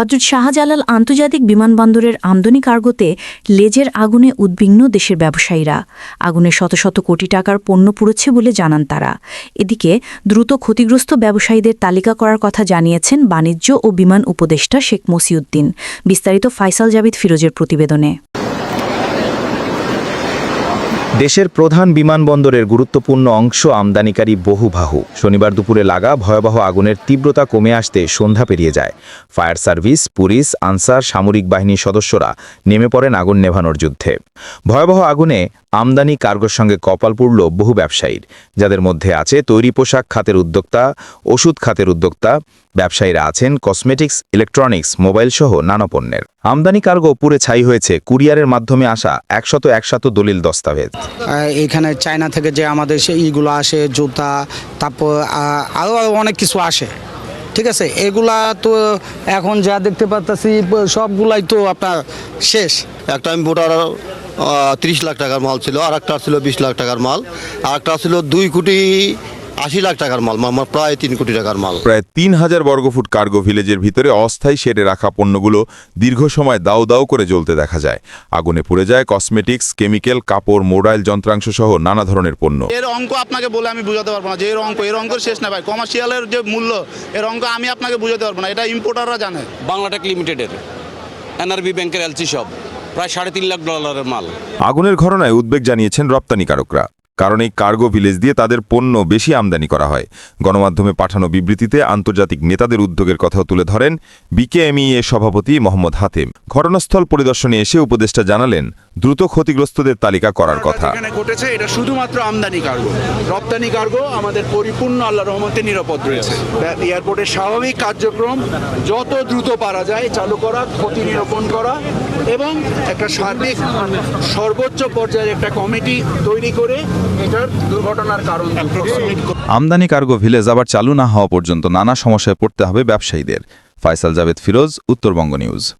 হজরত শাহজালাল আন্তর্জাতিক বিমানবন্দরের আমদানি কার্গোতে লেজের আগুনে উদ্বিগ্ন দেশের ব্যবসায়ীরা। আগুনে শত শত কোটি টাকার পণ্য পুড়েছে বলে জানান তারা। এদিকে দ্রুত ক্ষতিগ্রস্ত ব্যবসায়ীদের তালিকা করার কথা জানিয়েছেন বাণিজ্য ও বিমান উপদেষ্টা শেখ মসিউদ্দিন। বিস্তারিত ফাইসাল জাবিদ ফিরোজের প্রতিবেদনে। দেশের প্রধান বিমানবন্দরের গুরুত্বপূর্ণ অংশ আমদানিকারী বহুবাহু। শনিবার দুপুরে লাগা ভয়াবহ আগুনের তীব্রতা কমে আসতে সন্ধ্যা পেরিয়ে যায়। ফায়ার সার্ভিস, পুলিশ, আনসার, সামরিক বাহিনীর সদস্যরা নেমে পড়েন আগুন নেভানোর যুদ্ধে। ভয়াবহ আগুনে আমদানি কার্গোর সঙ্গে কপাল পুড়ল বহু ব্যবসায়ীর। যাদের মধ্যে আছে তৈরি পোশাক খাতের উদ্যোক্তা, ওষুধ খাতের উদ্যোক্তা ব্যবসায়ীরা আছেন কসমেটিক্স ইলেকট্রনিক্স মোবাইল সহ নানা পণ্যের। আমদানি কার্গো পুরে ছাই হয়েছে কুরিয়ারের মাধ্যমে আসা একশত একশত দলিল দস্তাবেজ। এখানে চায়না থেকে যে আমাদের সে ইগুলো আসে জুতা তারপর আরও আরও অনেক কিছু আসে। ঠিক আছে? এগুলা তো এখন যা দেখতে পাচ্ছি সবগুলাই তো আপনার শেষ। একটা ইম্পোর্টার তিরিশ লাখ টাকার মাল ছিল আর একটা ছিল বিশ লাখ টাকার মাল। আর একটা ছিল দুই কোটি আশি লাখ টাকার মাল মানে প্রায় তিন কোটি টাকার মাল। প্রায় তিন হাজার বর্গফুট কার্গো ভিলেজের ভিতরে অস্থায়ী শেডে রাখা পণ্যগুলো দীর্ঘ সময় দাউ দাউ করে জ্বলতে দেখা যায়। আগুনে পুড়ে যায় কসমেটিক্স কেমিক্যাল কাপড় মোবাইল যন্ত্রাংশ সহ নানা ধরনের পণ্য। এর অঙ্ক আপনাকে বলে আমি বুঝাতে পারব না যে এর অঙ্ক এর অঙ্ক শেষ না ভাই। কমার্শিয়ালের যে মূল্য এর অঙ্ক আমি আপনাকে বুঝাতে পারব না। এটা ইম্পোর্টাররা জানে। বাংলাটেক লিমিটেডের এনআরবি ব্যাংকের এলসি সব প্রায় সাড়ে তিন লাখ ডলারের মাল। আগুনের ঘটনায় উদ্বেগ জানিয়েছেন রপ্তানিকারকরা। কারণ এই কার্গো ভিলেজ দিয়ে তাদের পণ্য বেশি আমদানি করা হয়। গণমাধ্যমে পাঠানো বিবৃতিতে আন্তর্জাতিক নেতাদের উদ্যোগের কথাও তুলে ধরেন বিকেএমইএ সভাপতি মোহাম্মদ হাতেম। ঘটনাস্থল পরিদর্শনে এসে উপদেষ্টা জানালেন দ্রুত ক্ষতিগ্রস্তদের তালিকা করার কথা। এখানে ঘটেছে এটা শুধুমাত্র আমদানি কার্গো। রপ্তানি কার্গো আমাদের পরিপূর্ণ আল্লাহ রহমতে নিরাপদ রয়েছে। এয়ারপোর্টের স্বাভাবিক কার্যক্রম যত দ্রুত পারা যায় চালু করা ক্ষতি নিরূপণ করা এবং একটা সার্বিক সর্বোচ্চ পর্যায়ের একটা কমিটি তৈরি করে এটার দুর্ঘটনার কারণ আমদানি কার্গো ভিলেজ আবার চালু না হওয়া পর্যন্ত নানা সমস্যায় পড়তে হবে ব্যবসায়ীদের। ফায়সাল জাভেদ ফিরোজ উত্তরবঙ্গ নিউজ।